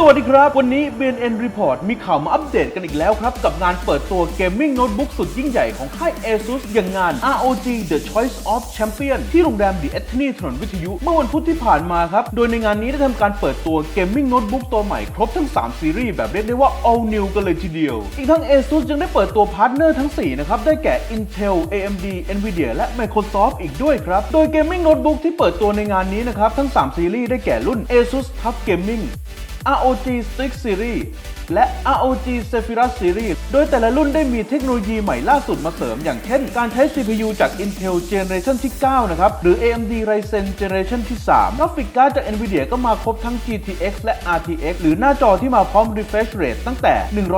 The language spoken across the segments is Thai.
สวัสดีครับ วันนี้ BNN Report มีข่าวมาอัปเดตกันอีกแล้วครับ กับงานเปิดตัวเกมมิ่งโน้ตบุ๊กสุดยิ่งใหญ่ของค่าย ASUS อย่างงาน ROG The Choice of Champion ที่โรงแรม The Ethny ถนนวิทยุ เมื่อวันพุธที่ผ่านมาครับ โดยในงานนี้ได้ทำการเปิดตัวเกมมิ่งโน้ตบุ๊กตัวใหม่ครบทั้ง 3 ซีรีส์แบบเรียกได้ว่า all new กันเลยทีเดียว อีกทั้ง ASUS ยังได้เปิดตัวพาร์ทเนอร์ทั้ง 4 นะครับ ได้แก่ Intel AMD Nvidia และ Microsoft อีกด้วยครับ โดยเกมมิ่งโน้ตบุ๊กที่เปิดตัวในงานนี้นะครับทั้ง 3 ซีรีส์ได้แก่รุ่น ASUS TUF Gaming ROG Strix Series และ ROG Zephyrus Series โดยแต่ละรุ่นได้มีเทคโนโลยีใหม่ล่าสุดมาเสริม อย่างเช่น การใช้ CPU จาก Intel Generation ที่ 9 นะครับ หรือ AMD Ryzen Generation ที่ 3 กราฟิกการ์ดจาก Nvidia ก็มาครบทั้ง GTX และ RTX หรือหน้าจอที่มาพร้อม refresh rate ตั้งแต่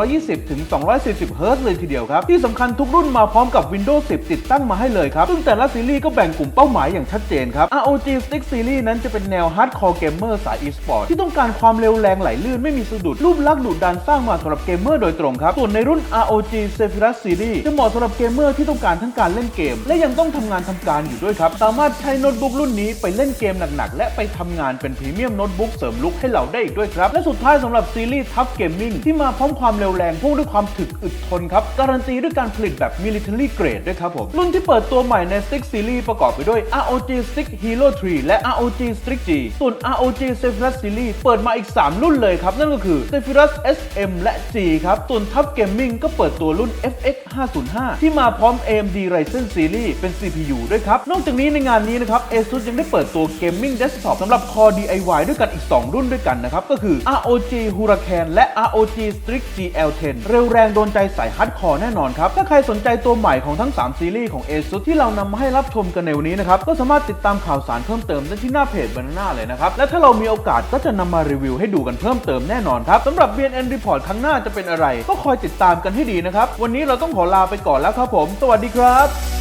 120 ถึง 240 Hz เลยทีเดียวครับ ที่สำคัญทุกรุ่นมาพร้อมกับ Windows 10 ติดตั้งมาให้เลยครับ ซึ่งแต่ละซีรีส์ก็แบ่งกลุ่มเป้าหมายอย่างชัดเจนครับ ROG Strix Series นั้นจะเป็นแนว Hardcore Gamer สาย e-sport ที่ต้องการความเร็วแรงไหลลื่นไม่มีสะดุดรูปลักษณ์ดุดันสร้างมาสำหรับเกมเมอร์โดยตรงครับ ส่วนในรุ่น ROG Zephyrus Series จะเหมาะสำหรับเกมเมอร์ที่ต้องการทั้งการเล่นเกม และยังต้องทำงานทำการอยู่ด้วยครับ สามารถใช้โน้ตบุ๊กรุ่นนี้ไปเล่นเกมหนักๆ และไปทำงานเป็นพรีเมียมโน้ตบุ๊กเสริมลุกให้เราได้อีกด้วยครับ และสุดท้ายสำหรับซีรีส์ Tough Gaming ที่มาพร้อมความเร็วแรงพ่งด้วยความถึกอึดทนครับ การันตีด้วยการผลิตแบบ military grade ด้วยครับผม รุ่นที่เปิดตัวใหม่ใน Strix Series ประกอบไปด้วย ROG Strix Hero 3 และ ROG Strix G ส่วน ROG Zephyrus Series เปิดมาอีก 3 รุ่นเลยครับนั่นก็คือ Zephyrus SM และ G ครับส่วน Tough Gaming ก็เปิดตัวรุ่น FX 505 ที่มาพร้อม AMD Ryzen Series เป็น CPU ด้วยครับ นอกจากนี้ในงานนี้นะครับ ASUS ยังได้เปิดตัว Gaming Desktop สำหรับ Core DIY ด้วยกันอีก 2 รุ่นด้วยกันนะครับ ก็คือ ROG Huracan และ ROG Strix GL10 เร็วแรงโดนใจสายฮาร์ดคอร์แน่นอนครับ ถ้าใครสนใจตัวใหม่ของทั้ง 3 ซีรีส์ของ ASUS ที่เรานำมาให้รับชมกันในวันนี้นะครับ ก็สามารถติดตามข่าวสารเพิ่มเติมได้ที่หน้าเพจ Banana เลยนะครับ และถ้าเรามีโอกาสก็จะนำมารีวิวให้ดูกันเพิ่มเติมแน่นอนครับสำหรับ BNN ีพอร์ตครั้งหน้าจะเป็นอะไร ก็คอยติดตามกันให้ดีนะครับ วันนี้เราต้องขอลาไปก่อนแล้วครับผม สวัสดีครับ